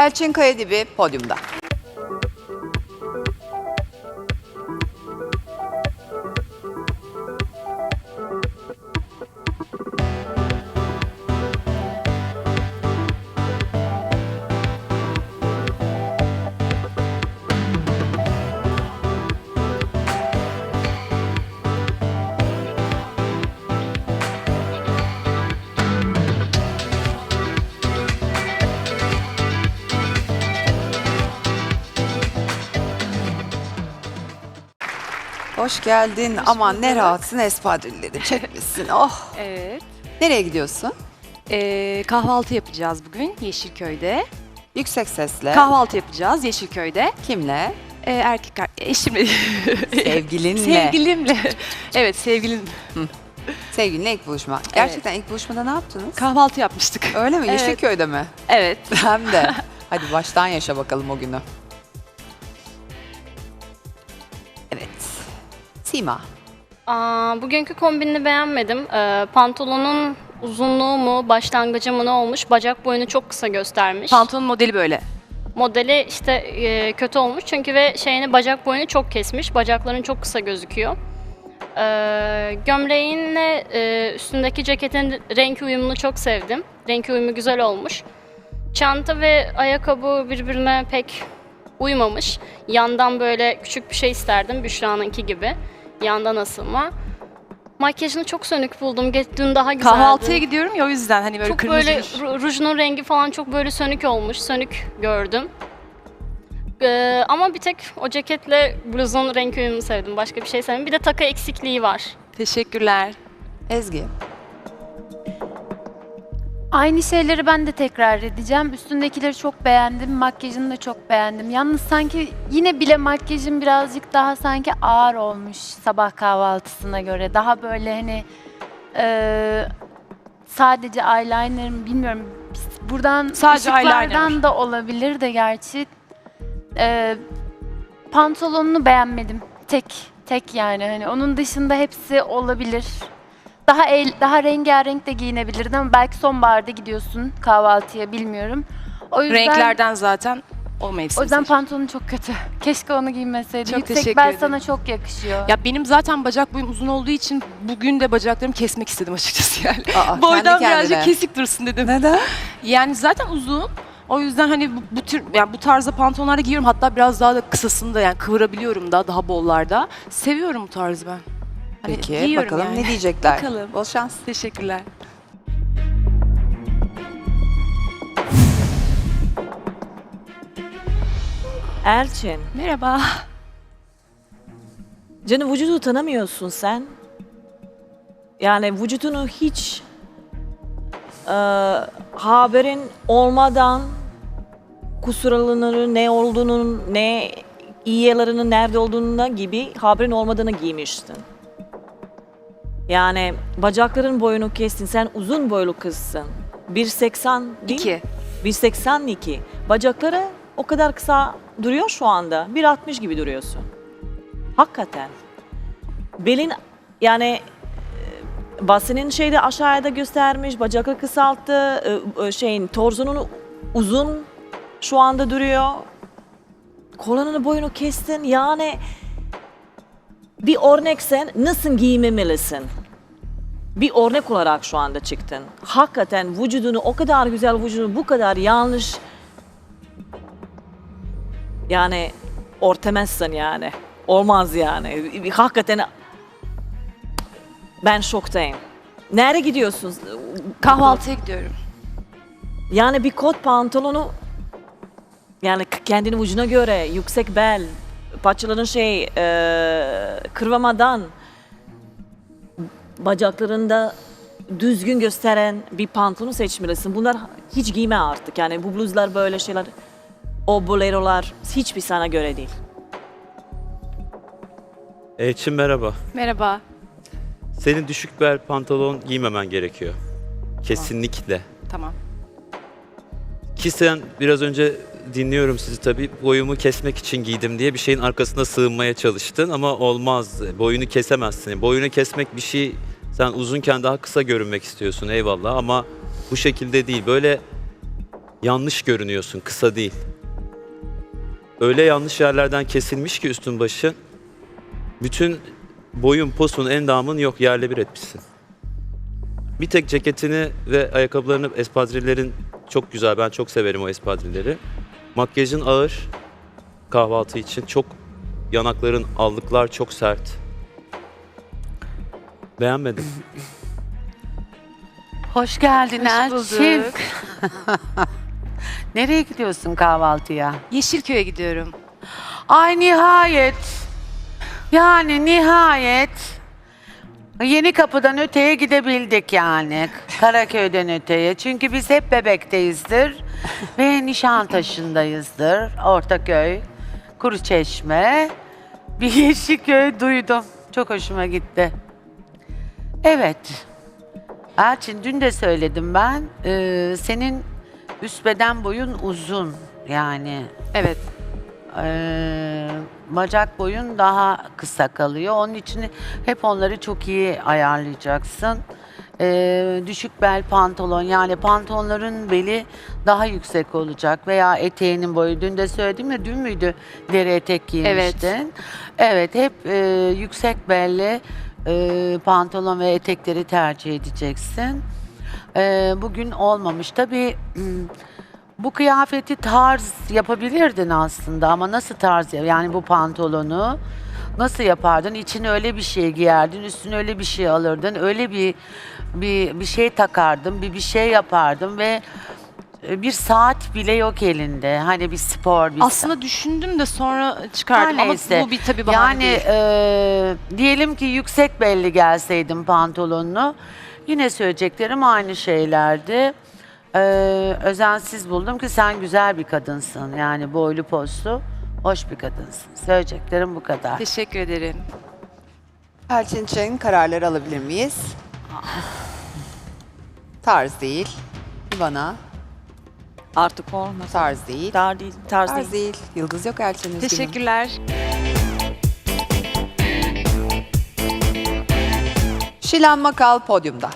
Elçin Kayadibi podyumda. Hoş geldin. Aman ne rahatsın espadrilleri çekmişsin. Oh. Evet. Nereye gidiyorsun? Ee, kahvaltı yapacağız bugün Yeşilköy'de. Yüksek sesle. Kahvaltı yapacağız Yeşilköy'de. Kimle? Ee, erkek ar- eşimle. Sevgilinle. Sevgilimle. evet sevgilim. Sevgilinle ilk buluşma. Gerçekten ilk buluşmada ne yaptınız? Kahvaltı yapmıştık. Öyle mi? Evet. Yeşilköy'de mi? Evet. Hem de. Hadi baştan yaşa bakalım o günü. Sima. Aa, bugünkü kombinini beğenmedim. Ee, pantolonun uzunluğu mu, başlangıcı mı ne olmuş? Bacak boyunu çok kısa göstermiş. Pantolon modeli böyle. Modeli işte e, kötü olmuş çünkü ve şeyini bacak boyunu çok kesmiş. Bacakların çok kısa gözüküyor. Ee, gömleğinle e, üstündeki ceketin renk uyumunu çok sevdim. Renk uyumu güzel olmuş. Çanta ve ayakkabı birbirine pek uymamış. Yandan böyle küçük bir şey isterdim Büşra'nınki gibi. Yandan asılma. Makyajını çok sönük buldum. Ge- Dün daha güzeldi. Kahvaltıya gidiyorum ya o yüzden hani böyle Çok kırmızı. böyle ru- rujunun rengi falan çok böyle sönük olmuş. Sönük gördüm. Ee, ama bir tek o ceketle bluzun renk uyumunu sevdim. Başka bir şey sevmedim. Bir de taka eksikliği var. Teşekkürler. Ezgi. Aynı şeyleri ben de tekrar edeceğim. Üstündekileri çok beğendim, makyajını da çok beğendim. Yalnız sanki yine bile makyajın birazcık daha sanki ağır olmuş sabah kahvaltısına göre. Daha böyle hani eee, sadece eyeliner'ım bilmiyorum. Buradan Sadece ışıklardan eyeliner. da olabilir de gerçi. Eee, pantolonunu beğenmedim. Tek, tek yani. Hani onun dışında hepsi olabilir. Daha el, daha rengarenk de giyinebilirdin ama belki sonbaharda gidiyorsun kahvaltıya bilmiyorum. O yüzden Renklerden zaten o mevsim. o yüzden seçtim. pantolonu çok kötü. Keşke onu giymeseydin. Çok Yüksek teşekkür bel ederim. sana çok yakışıyor. Ya benim zaten bacak boyum uzun olduğu için bugün de bacaklarımı kesmek istedim açıkçası yani. Aa, Boydan kendi kendine. birazcık kesik dursun dedim. Neden? Yani zaten uzun. O yüzden hani bu, bu tür yani bu tarzda pantolonları giyiyorum. Hatta biraz daha da kısasını da yani kıvırabiliyorum da daha bollarda. Seviyorum bu tarzı ben. Hani Peki giyiyorum bakalım yani. ne diyecekler. Bakalım. Bol şans. Teşekkürler. Elçin, Merhaba. canım vücudu tanımıyorsun sen. Yani vücudunu hiç e, haberin olmadan kusurlarının ne olduğunu, ne iyi yerlerinin nerede olduğunu gibi haberin olmadığını giymiştin. Yani bacakların boyunu kestin. Sen uzun boylu kızsın. 1.80 değil mi? İki. 1.82. Bacakları o kadar kısa duruyor şu anda. 1.60 gibi duruyorsun. Hakikaten. Belin yani e, basının şeyde aşağıda göstermiş, bacakları kısalttı, e, e, şeyin torzunun uzun şu anda duruyor. Kolunun boyunu kestin. Yani bir örnek sen nasıl giyinmemelisin? Bir örnek olarak şu anda çıktın. Hakikaten vücudunu o kadar güzel vücudunu bu kadar yanlış yani ortamazsın yani. Olmaz yani. Hakikaten ben şoktayım. Nereye gidiyorsun? Kahvaltıya gidiyorum. Yani bir kot pantolonu yani kendini vücuduna göre yüksek bel, paçaların şey e, kırvamadan bacaklarında düzgün gösteren bir pantolon seçmelisin. Bunlar hiç giyme artık. Yani bu bluzlar böyle şeyler, o bolerolar hiçbir sana göre değil. Elçin merhaba. Merhaba. Senin düşük bel pantolon giymemen gerekiyor. Kesinlikle. Tamam. Ki sen biraz önce dinliyorum sizi tabii boyumu kesmek için giydim diye bir şeyin arkasına sığınmaya çalıştın ama olmaz. Boyunu kesemezsin. Boyunu kesmek bir şey sen uzunken daha kısa görünmek istiyorsun eyvallah ama bu şekilde değil. Böyle yanlış görünüyorsun, kısa değil. Öyle yanlış yerlerden kesilmiş ki üstün başın. Bütün boyun, posun, endamın yok yerle bir etmişsin. Bir tek ceketini ve ayakkabılarını, espadrillerin çok güzel. Ben çok severim o espadrilleri. Makyajın ağır kahvaltı için. Çok yanakların, allıklar çok sert. Beğenmedim. Hoş geldin Elçin. bulduk. Nereye gidiyorsun kahvaltıya? Yeşilköy'e gidiyorum. Ay nihayet. Yani nihayet. Yeni kapıdan öteye gidebildik yani. Karaköy'den öteye. Çünkü biz hep Bebek'teyizdir. ve Nişantaşı'ndayızdır. Ortaköy, Kuruçeşme. Bir Yeşilköy duydum. Çok hoşuma gitti. Evet. Elçin dün de söyledim ben. Ee, senin üst beden boyun uzun. Yani Evet. ee, bacak boyun daha kısa kalıyor. Onun için hep onları çok iyi ayarlayacaksın. Ee, düşük bel pantolon yani pantolonların beli daha yüksek olacak veya eteğinin boyu. Dün de söyledim ya dün müydü deri etek giymiştin. Evet, hep e, yüksek belli e, pantolon ve etekleri tercih edeceksin. Ee, bugün olmamış. Tabii hmm, bu kıyafeti tarz yapabilirdin aslında ama nasıl tarz ya- yani bu pantolonu nasıl yapardın? İçine öyle bir şey giyerdin, üstüne öyle bir şey alırdın, öyle bir bir bir şey takardın, bir bir şey yapardın ve e, bir saat bile yok elinde. Hani bir spor bir Aslında düşündüm de sonra çıkardım Ha, ama neyse. bu bir tabii bahane yani değil. e, diyelim ki yüksek belli gelseydin pantolonunu yine söyleyeceklerim aynı şeylerdi. E, özensiz buldum ki sen güzel bir kadınsın. Yani boylu postlu hoş bir kadınsın. Söyleyeceklerim bu kadar. Teşekkür ederim. Elçin için kararları alabilir miyiz? Tarz değil. Bana Artık olmaz. tarz değil. Tarz değil. Tarz, Tarz değil. değil. Yıldız yok Elçin üzgünüm. Teşekkürler. Şilan Makal podyumda.